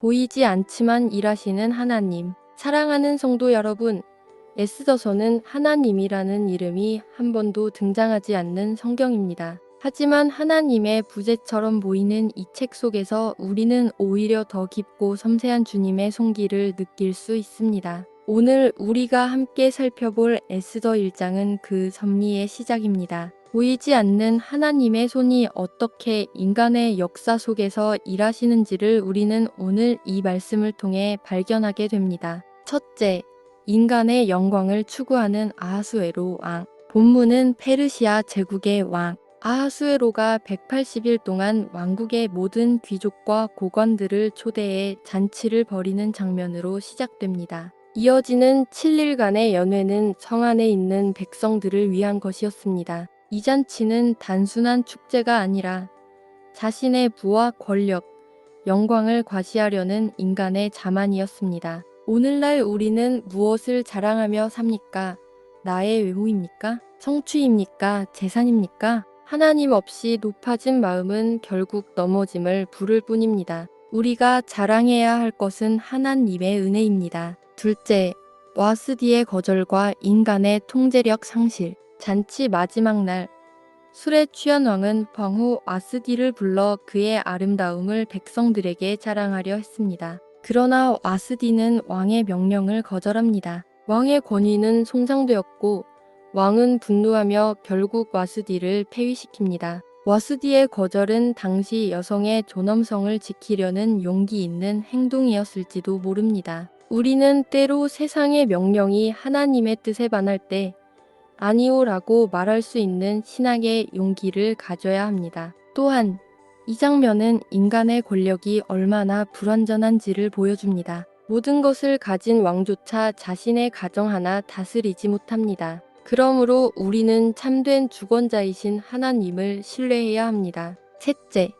보이지 않지만 일하시는 하나님. 사랑하는 성도 여러분, 에스더서는 하나님이라는 이름이 한 번도 등장하지 않는 성경입니다. 하지만 하나님의 부재처럼 보이는 이 책 속에서 우리는 오히려 더 깊고 섬세한 주님의 손길을 느낄 수 있습니다. 오늘 우리가 함께 살펴볼 에스더 1장은 그 섭리의 시작입니다. 보이지 않는 하나님의 손이 어떻게 인간의 역사 속에서 일하시는지를 우리는 오늘 이 말씀을 통해 발견하게 됩니다. 첫째, 인간의 영광을 추구하는 아하수에로 왕. 본문은 페르시아 제국의 왕. 아하수에로가 180일 동안 왕국의 모든 귀족과 고관들을 초대해 잔치를 벌이는 장면으로 시작됩니다. 이어지는 7일간의 연회는 성 안에 있는 백성들을 위한 것이었습니다. 이 잔치는 단순한 축제가 아니라 자신의 부와 권력, 영광을 과시하려는 인간의 자만이었습니다. 오늘날 우리는 무엇을 자랑하며 삽니까? 나의 외모입니까? 성취입니까? 재산입니까? 하나님 없이 높아진 마음은 결국 넘어짐을 부를 뿐입니다. 우리가 자랑해야 할 것은 하나님의 은혜입니다. 둘째, 와스디의 거절과 인간의 통제력 상실. 잔치 마지막 날, 술에 취한 왕은 방후 와스디를 불러 그의 아름다움을 백성들에게 자랑하려 했습니다. 그러나 와스디는 왕의 명령을 거절합니다. 왕의 권위는 손상되었고 왕은 분노하며 결국 와스디를 폐위시킵니다. 와스디의 거절은 당시 여성의 존엄성을 지키려는 용기 있는 행동이었을지도 모릅니다. 우리는 때로 세상의 명령이 하나님의 뜻에 반할 때 아니오라고 말할 수 있는 신앙의 용기를 가져야 합니다. 또한 이 장면은 인간의 권력이 얼마나 불완전한지를 보여줍니다. 모든 것을 가진 왕조차 자신의 가정 하나 다스리지 못합니다. 그러므로 우리는 참된 주권자이신 하나님을 신뢰해야 합니다. 셋째,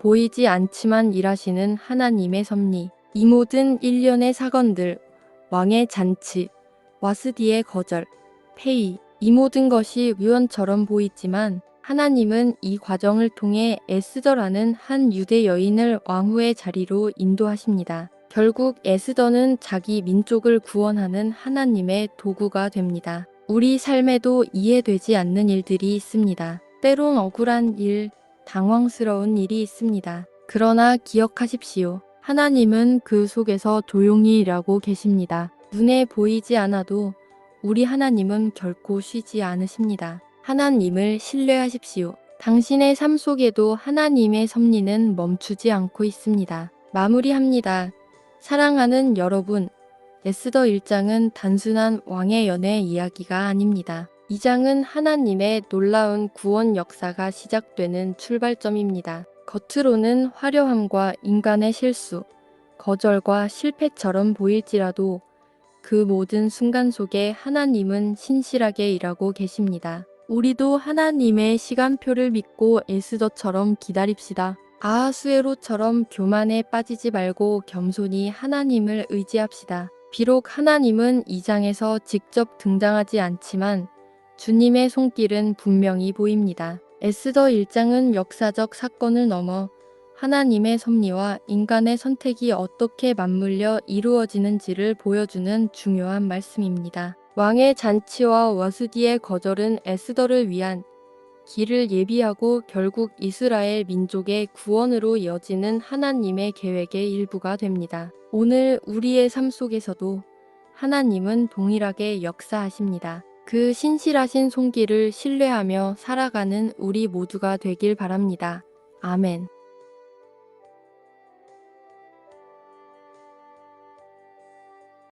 보이지 않지만 일하시는 하나님의 섭리. 이 모든 일련의 사건들, 왕의 잔치, 와스디의 거절, 폐위, 이 모든 것이 우연처럼 보이지만 하나님은 이 과정을 통해 에스더라는 한 유대 여인을 왕후의 자리로 인도하십니다. 결국 에스더는 자기 민족을 구원하는 하나님의 도구가 됩니다. 우리 삶에도 이해되지 않는 일들이 있습니다. 때론 억울한 일, 당황스러운 일이 있습니다. 그러나 기억하십시오. 하나님은 그 속에서 조용히 일하고 계십니다. 눈에 보이지 않아도 우리 하나님은 결코 쉬지 않으십니다. 하나님을 신뢰하십시오. 당신의 삶 속에도 하나님의 섭리는 멈추지 않고 있습니다. 마무리합니다. 사랑하는 여러분, 에스더 1장은 단순한 왕의 연애 이야기가 아닙니다. 이 장은 하나님의 놀라운 구원 역사가 시작되는 출발점입니다. 겉으로는 화려함과 인간의 실수, 거절과 실패처럼 보일지라도 그 모든 순간 속에 하나님은 신실하게 일하고 계십니다. 우리도 하나님의 시간표를 믿고 에스더처럼 기다립시다. 아하수에로처럼 교만에 빠지지 말고 겸손히 하나님을 의지합시다. 비록 하나님은 이 장에서 직접 등장하지 않지만 주님의 손길은 분명히 보입니다. 에스더 1장은 역사적 사건을 넘어 하나님의 섭리와 인간의 선택이 어떻게 맞물려 이루어지는지를 보여주는 중요한 말씀입니다. 왕의 잔치와 와스디의 거절은 에스더를 위한 길을 예비하고 결국 이스라엘 민족의 구원으로 이어지는 하나님의 계획의 일부가 됩니다. 오늘 우리의 삶 속에서도 하나님은 동일하게 역사하십니다. 그 신실하신 손길을 신뢰하며 살아가는 우리 모두가 되길 바랍니다. 아멘.